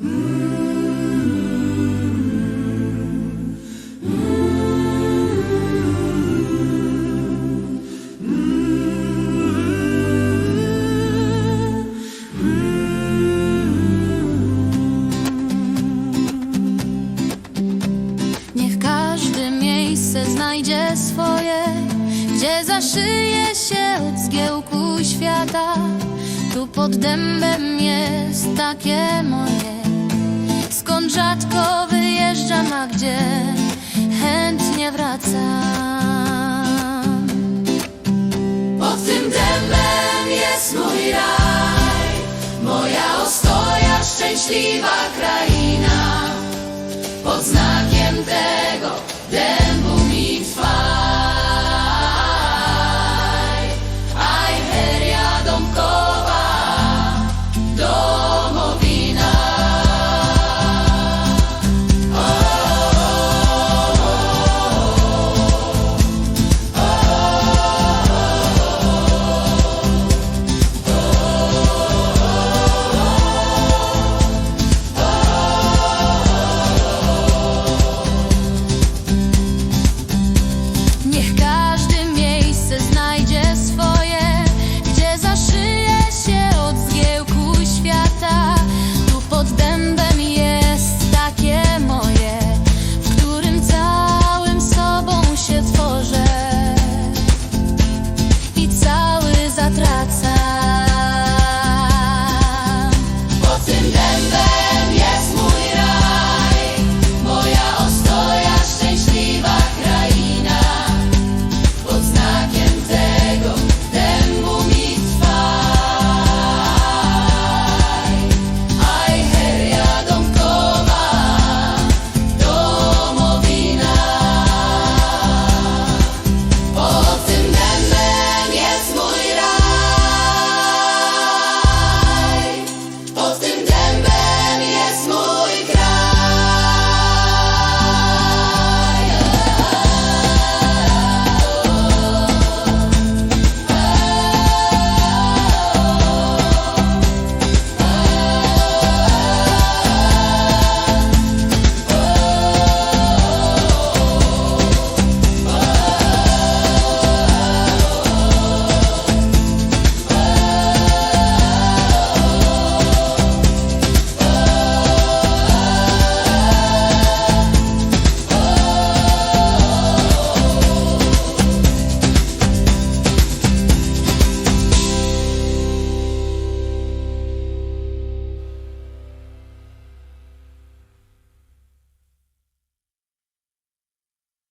Niech każde miejsce znajdzie swoje, gdzie zaszyje się od zgiełku świata. Tu pod dębem jest takie skąd rzadko wyjeżdżam, a gdzie chętnie wracam. Pod tym dębem jest mój raj, moja ostoja, szczęśliwa kraina. i cały zatraca.